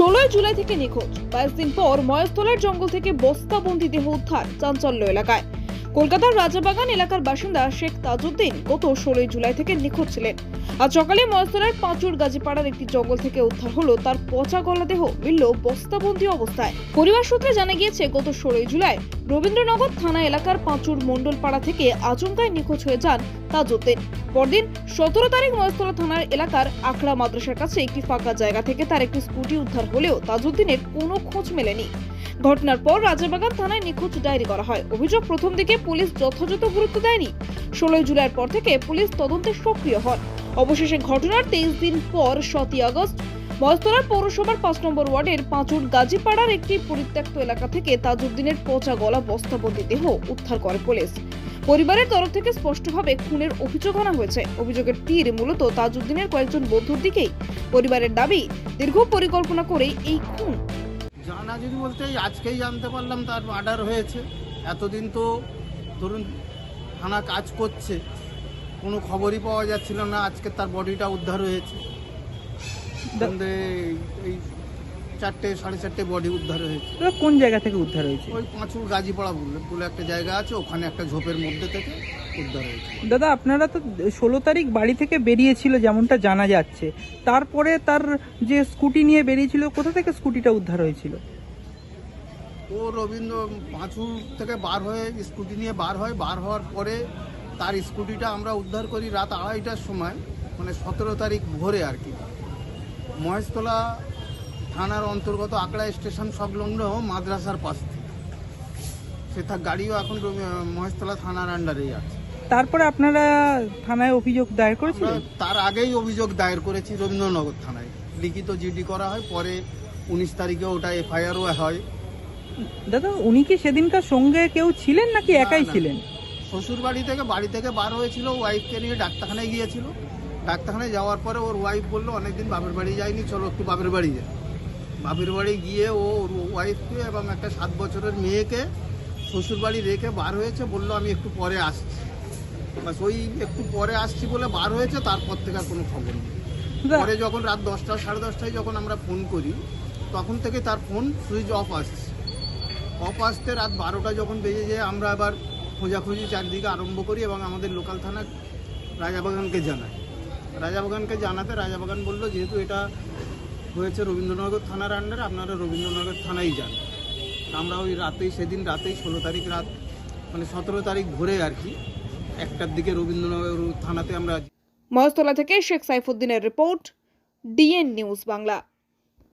ষোলোই জুলাই থেকে নিখোঁজ। কয়েকদিন দিন পর ময়স্তলার জঙ্গল থেকে বস্তাবন্দি দেহ উদ্ধার চাঞ্চল্য এলাকায়। কলকাতার রাজাবাগান এলাকার বাসিন্দা শেখ তাজউদ্দিন গত ষোলোই জুলাই থেকে নিখোঁজ ছিলেন। আজ সকালে ময়স্তলার পাঁচুর গাজীপাড়ার একটি জঙ্গল থেকে উদ্ধার হলো তার পচা গলা দেহ, মিলল বস্তাবন্দি অবস্থায়। পরিবার সূত্রে জানা গিয়েছে, গত ষোলোই জুলাই রবীন্দ্রনগর থানা এলাকার পাঁচুর মণ্ডলপাড়া থেকে আচমকায় নিখোঁজ হয়ে যান তাজউদ্দিন। পরদিন সতেরো তারিখ মহেশতলা থানার এলাকার আখড়া মাদ্রাসার কাছে একটি ফাঁকা জায়গা থেকে তার একটি স্কুটি উদ্ধার হলেও তাজউদ্দিনের কোনো খোঁজ মেলেনি। ঘটনার পর রাজাবাগান থানায় নিখোঁজ ডায়েরি করা হয়। অভিযোগ, প্রথম দিকে পুলিশ যথাযথ গুরুত্ব দেয়নি। ষোলোই জুলাইয়ের পর থেকে পুলিশ তদন্তে সক্রিয় হন। অবশেষে ঘটনার তেইশ দিন পর সতই আগস্ট মহেশতলার পৌরসভার পাঁচ নম্বর ওয়ার্ডের পাঁচুর গাজীপাড়ার একটি পরিত্যক্ত এলাকা থেকে তাজউদ্দিনের পচা গলা বস্তাবন্দি দেহ উদ্ধার করে পুলিশ। পরিবারের তরফ থেকে স্পষ্টভাবে খুনের অভিযোগ আনা হয়েছে। অভিযোগের তীর মূলত তাজউদ্দিনের কয়েকজন বন্ধুর দিকেই। পরিবারের দাবি, দীর্ঘ পরিকল্পনা করেই এই খুন জানা যদি বলতে আজকেই জানতে পারলাম তার মার্ডার হয়েছে। এতদিন তো ধরুন থানা কাজ করছে কোনো খবরই পাওয়া যাচ্ছিল না আজকে তার বডিটা উদ্ধার হয়েছে। এই চারটে সাড়ে চারটে বডি উদ্ধার হয়েছে। কোন জায়গা থেকে উদ্ধার হয়েছে? ওই পাঁচুর গাজীপাড়া বলে বলে একটা জায়গা আছে ওখানে একটা ঝোপের মধ্যে থেকে উদ্ধার হয়েছে। দাদা আপনারা তো ষোলো তারিখ বাড়ি থেকে বেরিয়েছিল যেমনটা জানা যাচ্ছে। তারপরে তার যে স্কুটি নিয়ে বেরিয়েছিল কোথা থেকে স্কুটিটা উদ্ধার হয়েছিল? ও রবীন্দ্র পাঁচু থেকে বার হয়ে স্কুটি নিয়ে বার হয় বার হওয়ার পরে তার স্কুটিটা আমরা উদ্ধার করি রাত আড়াইটার সময় মানে সতেরো তারিখ ভোরে আর কি। মহেশতলা থানার অন্তর্গত আকড়া স্টেশন সংলগ্ন মাদ্রাসার পাশ থেকে। সে তার গাড়িও এখন মহেশতলা থানার আন্ডারেই আছে। তারপরে আপনারা থানায় অভিযোগ দায়ের করেছিলেন? তার আগেই অভিযোগ দায়ের করেছি রবীন্দ্রনগর থানায়। লিখিত জিডি করা হয় পরে উনিশ তারিখে ওটা এফআইআরও হয়। দাদা উনি কি সেদিনকার সঙ্গে কেউ ছিলেন নাকি একাই। ছিলেন? শ্বশুর বাড়ি থেকে বাড়ি থেকে বার হয়েছিল ওয়াইফকে নিয়ে ডাক্তারখানায় গিয়েছিল। ডাক্তারখানায় যাওয়ার পরে ওর ওয়াইফ বলল অনেকদিন বাপের বাড়ি যায়নি চলো একটু বাপের বাড়ি যাই। বাপের বাড়ি গিয়ে ও ওর ওয়াইফকে এবং একটা সাত বছরের মেয়েকে শ্বশুর বাড়ি রেখে বার হয়েছে বলল আমি একটু পরে আসছি। বাস ওই একটু পরে আসছি বলে বার হয়েছে তারপর থেকে আর কোনো খবর নেই। পরে যখন রাত দশটা সাড়ে দশটায় যখন আমরা ফোন করি তখন থেকে তার ফোন সুইচ অফ আসছে। অফ আসতে রাত বারোটা যখন বেজে যায় আমরা আবার খোঁজাখুঁজি চারদিকে আরম্ভ করি এবং আমাদের লোকাল থানা রাজাবাগানকে জানাই। রাজাবাগানকে জানাতে রাজাবাগান বলল যেহেতু এটা হয়েছে রবীন্দ্রনগর থানার আন্ডারে আপনারা রবীন্দ্রনগর থানায় যান। আমরা ওই রাতেই, সেদিন রাতেই ষোলো তারিখ রাত মানে সতেরো তারিখ ভোরে আর কি, একটার দিকে রবীন্দ্রনগর থানাতে আমরা মহেশতলা থেকে শেখ সাইফুদ্দিনের রিপোর্ট, ডিএন নিউজ বাংলা।